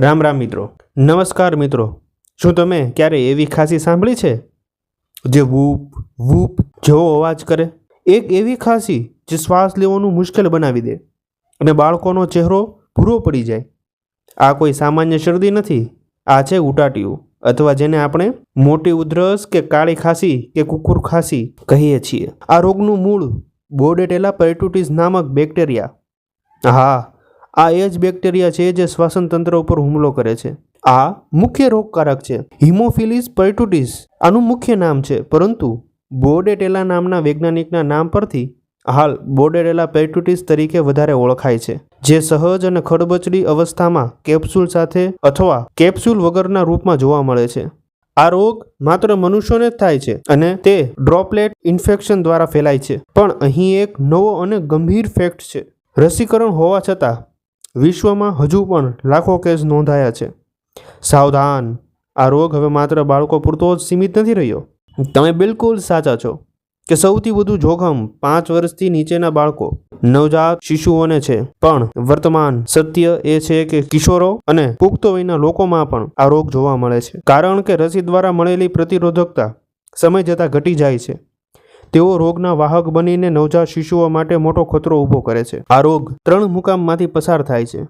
રામ રામ મિત્રો. નમસ્કાર મિત્રો. શું તમે ક્યારે એવી ખાંસી સાંભળી છે? જે વૂપ વૂપ જેવો અવાજ કરે. એક એવી ખાંસી જે શ્વાસ લેવાનું મુશ્કેલ બનાવી દે અને બાળકોનો ચહેરો ભૂરો પડી જાય. આ કોઈ સામાન્ય શરદી નથી. આ છે ઉટાટિયું અથવા જેને આપણે મોટી ઉધરસ કે કાળી ખાંસી કે કુકુર ખાંસી કહીએ છીએ. આ રોગનું મૂળ બોડેટેલા પેટુટિસ નામક બેક્ટેરિયા. હા આ એ જ બેક્ટેરિયા છે જે શ્વાસનતંત્ર ઉપર હુમલો કરે છે. આ મુખ્ય રોગકારક છે. હિમોફિલિસ પર્ટુટિસ આનું મુખ્ય નામ છે, પરંતુ બોડેટેલા નામના વૈજ્ઞાનિકના નામ પરથી હાલ બોડેટેલા પેટુટિસ તરીકે વધારે ઓળખાય છે, જે સહજ અને ખડબચડી અવસ્થામાં કેપ્સ્યુલ સાથે અથવા કેપ્સ્યુલ વગરના રૂપમાં જોવા મળે છે. આ રોગ માત્ર મનુષ્યોને જ થાય છે અને તે ડ્રોપલેટ ઇન્ફેક્શન દ્વારા ફેલાય છે. પણ અહીં એક નવો અને ગંભીર ફેક્ટ છે. રસીકરણ હોવા છતાં વિશ્વમાં હજુ પણ લાખો કેસ નોંધાયા છે. સાવધાન. આ રોગ હવે માત્ર બાળકો પૂરતો જ સીમિત નથી રહ્યો. તમે બિલકુલ સાચા છો કે સૌથી વધુ જોખમ પાંચ વર્ષથી નીચેના બાળકો, નવજાત શિશુઓને છે. પણ વર્તમાન સત્ય એ છે કે કિશોરો અને પુખ્ત વયના લોકોમાં પણ આ રોગ જોવા મળે છે. કારણ કે રસી દ્વારા મળેલી પ્રતિરોધકતા સમય જતાં ઘટી જાય છે. તેઓ રોગના વાહક બનીને નવજાત શિશુઓ માટે મોટો ખતરો ઊભો કરે છે. આ રોગ ત્રણ મુકામમાંથી પસાર થાય છે.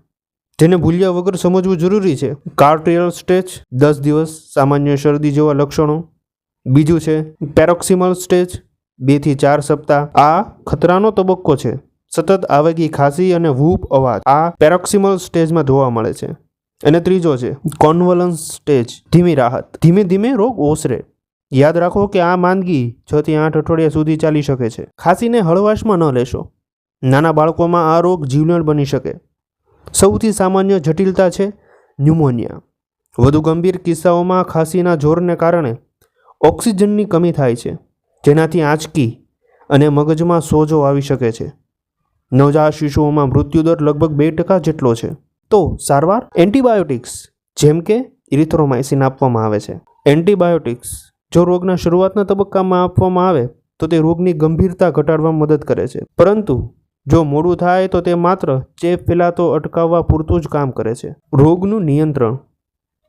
જેને ભૂલ્યા વગર સમજવું જરૂરી છે. કાર્ટિયલ સ્ટેજ દસ દિવસ, સામાન્ય શરદી જેવા લક્ષણો. બીજું છે, પેરોક્સિમલ સ્ટેજ બેથી ચાર સપ્તાહ. આ ખતરાનો તબક્કો છે. સતત આવેગી ખાંસી અને વૂપ અવાજ. આ પેરોક્સિમલ સ્ટેજમાં જોવા મળે છે. અને ત્રીજો છે, કોન્વલન્સ સ્ટેજ ધીમી રાહત. ધીમે ધીમે રોગ ઓસરે. યાદ રાખો કે આ માંદગી છ થી આઠ અઠવાડિયા સુધી ચાલી શકે છે. ખાંસીને હળવાશમાં ન લેશો. નાના બાળકોમાં આ રોગ જીવલેણ બની શકે. સૌથી સામાન્ય જટિલતા છે ન્યુમોનિયા. વધુ ગંભીર કિસ્સાઓમાં ખાંસીના જોરને કારણે ઓક્સિજનની કમી થાય છે, જેનાથી આંચકી અને મગજમાં સોજો આવી શકે છે. નવજાત શિશુઓમાં મૃત્યુદર લગભગ બે ટકા જેટલો છે. તો સારવાર? એન્ટીબાયોટિક્સ, જેમ કે ઇરિથ્રોમાઇસિન આપવામાં આવે છે. એન્ટીબાયોટિક્સ જો રોગના શરૂઆતના તબક્કામાં આપવામાં આવે, તો તે રોગની ગંભીરતા ઘટાડવામાં મદદ કરે છે. પરંતુ, જો મોડું થાય, તો તે માત્ર ચેપ ફેલાતો અટકાવવા પૂરતું જ કામ કરે છે. રોગનું નિયંત્રણ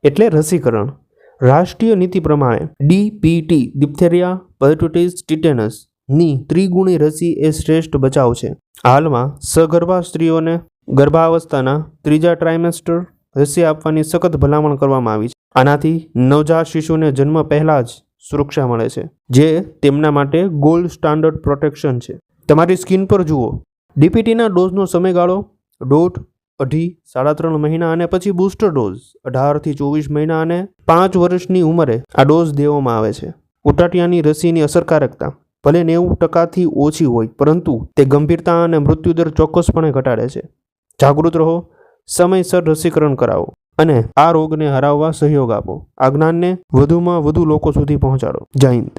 એટલે રસીકરણ. રાષ્ટ્રીય નીતિ પ્રમાણે ડીપીટી ડિપ્થેરિયા પર્ટુટિસ ટિટેનસની ત્રિગુણી રસી એ શ્રેષ્ઠ બચાવ છે. હાલમાં, સગર્ભા સ્ત્રીઓને ગર્ભાવસ્થાના ત્રીજા ટ્રાઇમેસ્ટર રસી આપવાની સખત ભલામણ કરવામાં આવી છે. આનાથી નવજાત શિશુને જન્મ પહેલાં જ સુરક્ષા મળે છે, જે તેમના માટે ગોલ્ડ સ્ટાન્ડર્ડ પ્રોટેક્શન છે. તમારી સ્કિન પર જુઓ. ડીપીટીના ડોઝનો સમયગાળો દોઢ, અઢી, સાડા ત્રણ મહિના અને પછી બૂસ્ટર ડોઝ અઢારથી ચોવીસ મહિના અને પાંચ વર્ષની ઉંમરે આ ડોઝ દેવામાં આવે છે. ઉટાટિયાની રસીની અસરકારકતા ભલે નેવું ટકાથી ઓછી હોય, પરંતુ તે ગંભીરતા અને મૃત્યુદર ચોક્કસપણે ઘટાડે છે. જાગૃત રહો. સમયસર રસીકરણ કરાવો. અને આ રોગને હરાવવા સહયોગ આપો. આ જ્ઞાનને વધુમાં વધુ લોકો સુધી પહોંચાડો. જય હિન્દ.